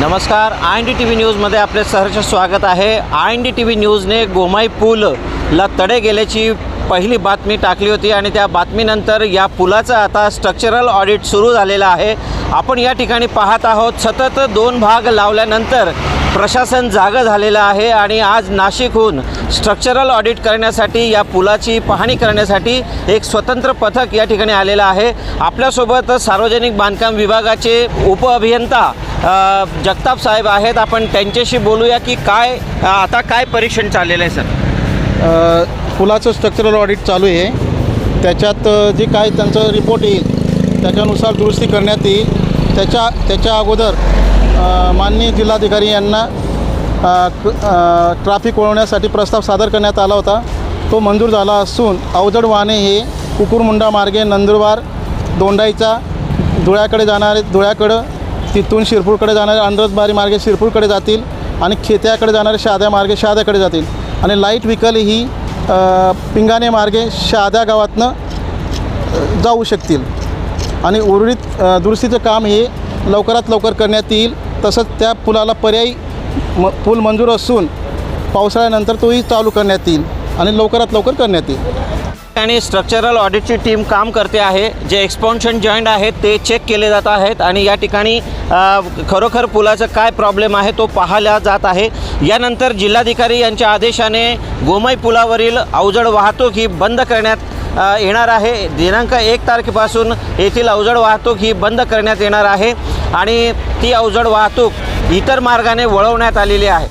नमस्कार I N D T V न्यूजमध्ये आपले सहर्ष स्वागत आहे. I N D T V न्यूजने Gomai पूलला तडे गेल्याची पहिली बातमी टाकली होती आणि त्या बातमीनंतर या पुलाचं आता स्ट्रक्चरल ऑडिट सुरू झालेलं आहे. आपण या ठिकाणी पाहत आहोत सतत दोन भाग लावल्यानंतर प्रशासन जागं झालेलं आहे आणि आज नाशिकहून स्ट्रक्चरल ऑडिट करण्यासाठी या पुलाची पाहणी करण्यासाठी एक स्वतंत्र पथक या ठिकाणी आलेलं आहे. आपल्यासोबत सार्वजनिक बांधकाम विभागाचे उपअभियंता जगताप साहेब आहेत. आपण त्यांच्याशी बोलूया की काय आता काय परीक्षण चाललेलं आहे सर? पुलाचं स्ट्रक्चरल ऑडिट चालू आहे. त्याच्यात जे काय त्यांचं रिपोर्ट येईल त्याच्यानुसार दुरुस्ती करण्यात येईल. त्याच्या त्याच्या अगोदर माननीय जिल्हाधिकारी यांना ट्राफिक ट्रॅफिक वळवण्यासाठी प्रस्ताव सादर करण्यात आला होता. तो मंजूर झाला असून अवजड वाहने हे कुकुरमुंडा मार्गे नंदुरबार दोंडाईचा धुळ्याकडे जाणारे धुळ्याकडं तिथून शिरपूरकडे जाणारे अंडरसबारी मार्गे शिरपूरकडे जातील आणि खेत्याकडे जाणारे शहाद्या मार्गे शहाद्याकडे जातील. आणि लाइट व्हिकल ही पिंगाणे मार्गे शहाद्या गावातनं जाऊ शकतील. आणि उर्वरित दुरुस्तीचं काम हे लवकरात लवकर करण्यात येईल. तसंच त्या पुलाला पर्यायी म पूल मंजूर असून पावसाळ्यानंतर तोही चालू करण्यात येईल आणि लवकरात लवकर करण्यात येईल. ठिकाणी स्ट्रक्चरल ऑडिटची टीम काम करते आहे. जे एक्सपॉन्शन जॉईंट आहेत ते चेक केले जात आहेत आणि या ठिकाणी खरोखर पुलाचं काय प्रॉब्लेम आहे तो पाहिला जात आहे. यानंतर जिल्हाधिकारी यांच्या आदेशाने गोमय पुलावरील अवजड वाहतूक ही बंद करण्यात येणार आहे. दिनांक एक तारखेपासून येथील अवजड वाहतूक ही बंद करण्यात येणार आहे आणि ती अवजड वाहतूक इतर मार्गाने वळवण्यात आलेली आहे.